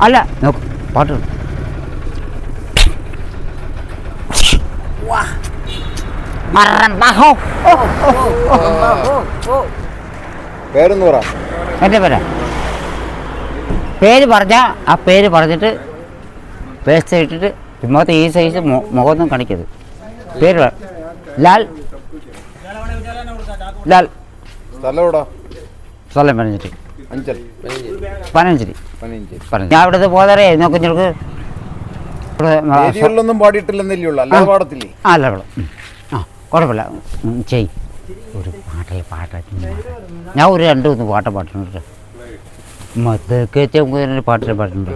അല്ല. നോക്ക് പാട്ട്. പേരൊന്ന് പറ. എന്റെ പേരാ. പേര് പറഞ്ഞാൽ ആ പേര് പറഞ്ഞിട്ട് പേസ്റ്റ് ഇട്ടിട്ട് മുഖത്ത് ഈ സൈസ് മുഖമൊന്നും കാണിക്കരുത്. പേര്. ലാൽ. ലാൽ. സ്ഥലം പറഞ്ഞിട്ട്. പനഞ്ചേരി. ഞാൻ ഇവിടുത്തെ പാടിയിട്ടില്ലെന്നല്ലേ അല്ല പാടത്തില്ലേ? അല്ല ഇവിടെ ഉം. ആ കുഴപ്പമില്ല. ചെയ്. ഒരു പാട്ടേ പാട്ട് ഞാൻ ഒരു രണ്ട് മൂന്ന് പാട്ട് പാടുന്നുണ്ട് കേട്ടോ. മതൊക്കെ പാട്ടിൽ പാടുന്നുണ്ട്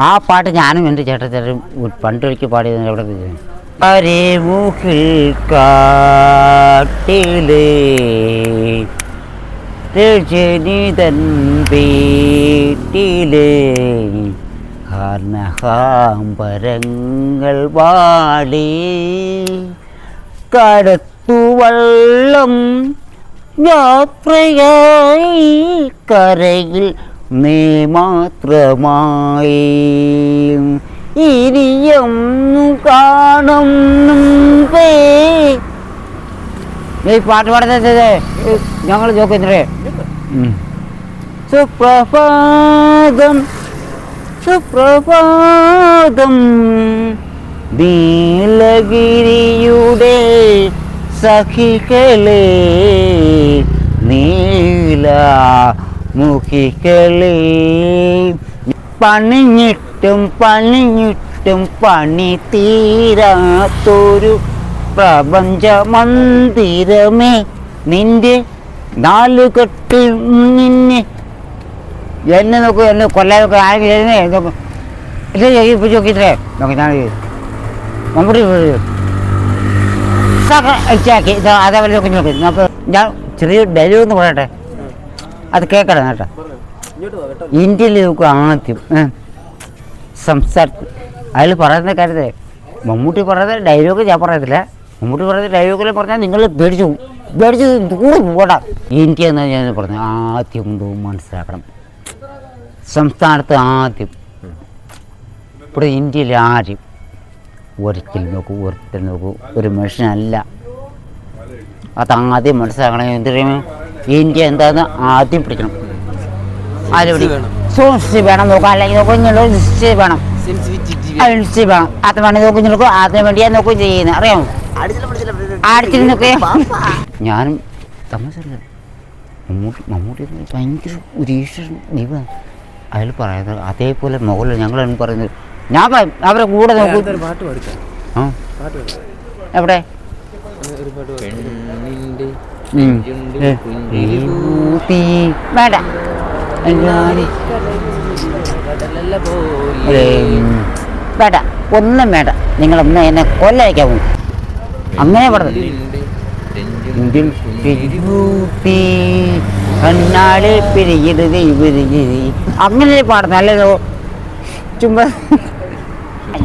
ആ പാട്ട് ഞാനും എന്റെ ചേട്ടൻ പണ്ട് ഒരിക്കൽ പാടിയത് എവിടെ അരേ മുഖിൽ കാട്ടിലേ. രജനിതൻ വീട്ടിലേ. ഹർണഹാംബരങ്ങൾ വാടി. കടത്തുവള്ളം യാത്രയായി. കരയിൽ നീ മാത്രമായി. ഇനിയൊന്നു കാണും മുമ്പേ ഈ പാട്ട് പാടുന്നത് ഞങ്ങൾ ചോക്കുന്നേ സുപ്രഭാതം സുപ്രഭാതം നീലഗിരിയുടെ സഖികളെ നീല മുഖികളെ പണിഞ്ഞിട്ടും പണിഞ്ഞിട്ടും പണി തീരാത്തൊരു പ്രപഞ്ച മന്ദിരമേ നിന്റെ നാലുകെട്ട് നിന്നെ. എന്നെ നോക്കൂ എന്നെ കൊല്ലാനൊക്കെ ആരെങ്കിലും നോക്കിത്രേ നോക്കും. ഇപ്പൊ ഞാൻ മമ്മൂട്ടി അതേപോലെ നോക്കി നോക്കി അപ്പോൾ ഞാൻ ചെറിയ ഡയലോഗ് എന്ന് പറയട്ടെ? അത് കേൾക്കണം കേട്ടോ. കേട്ടോ. ഇന്ത്യയിൽ നോക്കും ആദ്യം ഏ, സംസാരത്തിൽ അതിൽ പറയുന്ന കാര്യത്തെ മമ്മൂട്ടി പറയുന്ന ഡയലോഗ് ഞാൻ പറയത്തില്ല. മമ്മൂട്ടി പറയുന്ന ഡയലോഗിൽ പറഞ്ഞാൽ നിങ്ങൾ പേടിച്ചു പേടിച്ചു കൂടെ പോടാ. ഇന്ത്യ എന്ന് ഞാൻ പറഞ്ഞു ആദ്യം എന്തോ മനസ്സിലാക്കണം. സംസ്ഥാനത്ത് ആദ്യം. ഇവിടെ ഇന്ത്യയിൽ ആരും ഒരിക്കൽ നോക്കൂ ഒരിക്കൽ നോക്കൂ. ഒരു മനുഷ്യനല്ല. അത് ആദ്യം മനസ്സിലാക്കണം എന്തിനും ഇന്ത്യ എന്താന്ന് ആദ്യം പിടിക്കണം. ആരും വേണം. സൂക്ഷിച്ച് വേണം നോക്കാം അല്ലെങ്കിൽ കുഞ്ഞുങ്ങൾ നിശ്ചയം വേണം. നിശ്ചയം വേണം. അത് വേണം നോക്കി നോക്കും അതിന് വേണ്ടിയാ നോക്കുക ചെയ്യുന്നത്. അറിയാമോ? ആടിച്ചിരുന്നൊക്കെ ഞാനും തമാശല്ല മമ്മൂട്ടി മമ്മൂട്ടി ഭയങ്കര ഒരു ഈശ്വരൻ ദൈവം. അയാൾ പറയുന്നത് അതേപോലെ മുകളിൽ ഞങ്ങൾ പറയുന്നത്. ഞാൻ പറയും അവരെ കൂടെ നോക്കും. എവിടെ. വേണ്ട. വേണ്ട ഒന്നും വേണ്ട. നിങ്ങളൊന്ന് എന്നെ കൊല്ലയക്കാവും. അങ്ങനെ കണ്ണാടി പിരിയരുത് പിരിയരുത് അങ്ങനെ പാടുന്ന അല്ലല്ലോ ചുമ്മാ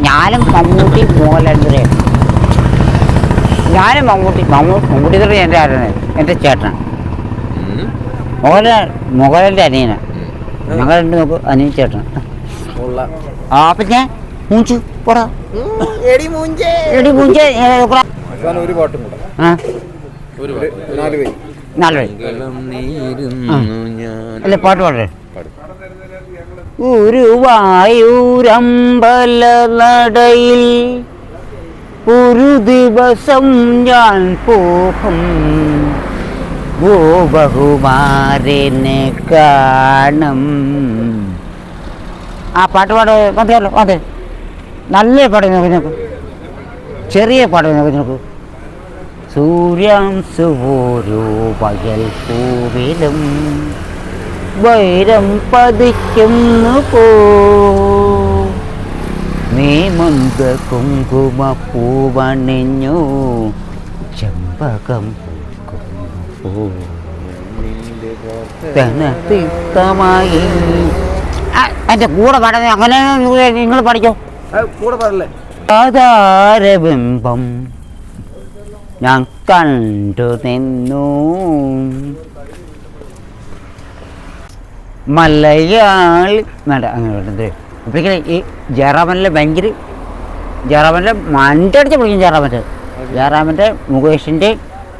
ഞാനും മമ്മൂട്ടി മോഹൻലാലിന്റെ ഞാനും മമ്മൂട്ടി മമ്മൂ മമ്മൂട്ടി തന്നെ എന്റെ ആരാണ് എന്റെ ചേട്ടൻ മോഹൻലാൽ മോഹൻലാലിന്റെ അനിയനാണ്. ഞങ്ങൾ രണ്ട് നോക്കും അനിയൻ ചേട്ടനാണ്. കൊള്ളാം ആ അപ്പം ഞാൻ മൂഞ്ചു പോടാ. എടി മൂഞ്ചേ. എടി മൂഞ്ച അവസാനം ഒരു പാട്ടും കൂടെ. ആ. ഒരു ഒരു നാല് പേര് നാല് വഴി മംഗളം ആ. നേരുന്നു ഞാൻ. അല്ലേ പാട്ട് പാടേ. ഗുരുവായൂരമ്പല നടയിൽ ഒരു ദിവസം ഞാൻ പോകും ഗോബഹുമാരനെ കാണും. ആ പാട്ട് പാട് മതിയല്ലോ അതെ നല്ല പാട്ട് കുഞ്ഞുക്ക് നോക്കൂ ചെറിയ പാട്ട് കുഞ്ഞുക്ക് സൂര്യൻ സൂര്യാംശു ഓരോ പകൽ പൂവിലും വൈരം പതിക്കുന്നു പോ. നീ മന്ദ കുങ്കുമ പൂവണിഞ്ഞു ചെമ്പകം പൂക്കുന്നു പോ. തനത്തിത്തമായി എന്റെ കൂടെ പാടുന്നത് അങ്ങനെ നിങ്ങൾ പഠിക്കോ കൂടെ പാടല്ലേ? ഞാൻ കണ്ടു നിന്നു. മലയാളി വേണ്ട അങ്ങനെ വേണ്ടത് ഈ ജയറാമനിലെ ഭയങ്കര ജയറാമന്റെ മണ്ടടിച്ച് പിടിക്കും ജയറാമന്റെ ജയറാമന്റെ മുകേഷിന്റെ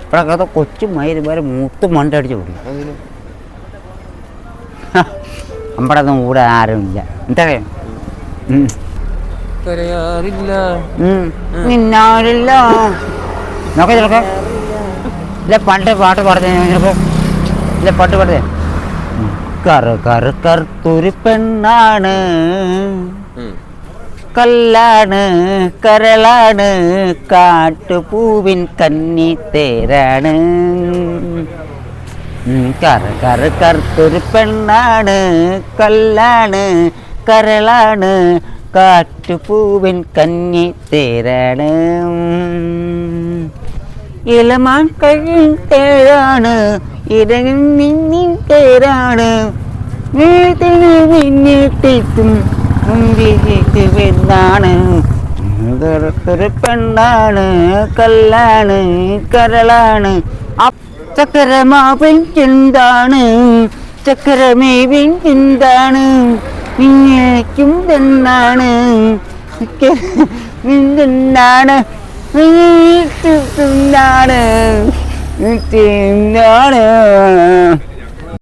ഇപ്പോഴൊക്കെ കൊച്ചു മയിലുമാരെ മൂത്ത് മണ്ടടിച്ച് പിടിക്കും ഒന്നും കൂടെ ആരുമില്ല. എന്താ നിന്നാരില്ല നോക്കാം ചിലപ്പോ ഇല്ല പണ്ട് പാട്ട് പാടുന്ന ചിലപ്പോ ഇല്ല പാട്ട് പാടുന്നേ. കറ കറ കറുത്തൊരു പെണ്ണാണ്. കല്ലാണ് കരളാണ്. കാട്ടുപൂവിൻ കന്നി തേരാണ്. കറ കറ കറുത്തൊരു പെണ്ണാണ് കല്ലാണ് കരളാണ് കാറ്റുപൂവിൻ കന്നി തേരാണ്. ഇളമാൻ കഴിയും തേരാണ് ഇരകിൽ നിന്നിൻ തേരാണ്. വീട്ടിന് മിന്നിട്ടെത്തും മുമ്പിലേക്ക് വെന്നാണ്. പെണ്ണാണ് കല്ലാണ് കരളാണ്. ചക്കരമാവൻ ചക്രമേ വിന്താണ് എന്താണ് നിങ്ങൾക്കും തന്നാണ്. എന്താണ് തിന്നാണ്. തിന്നാണ്.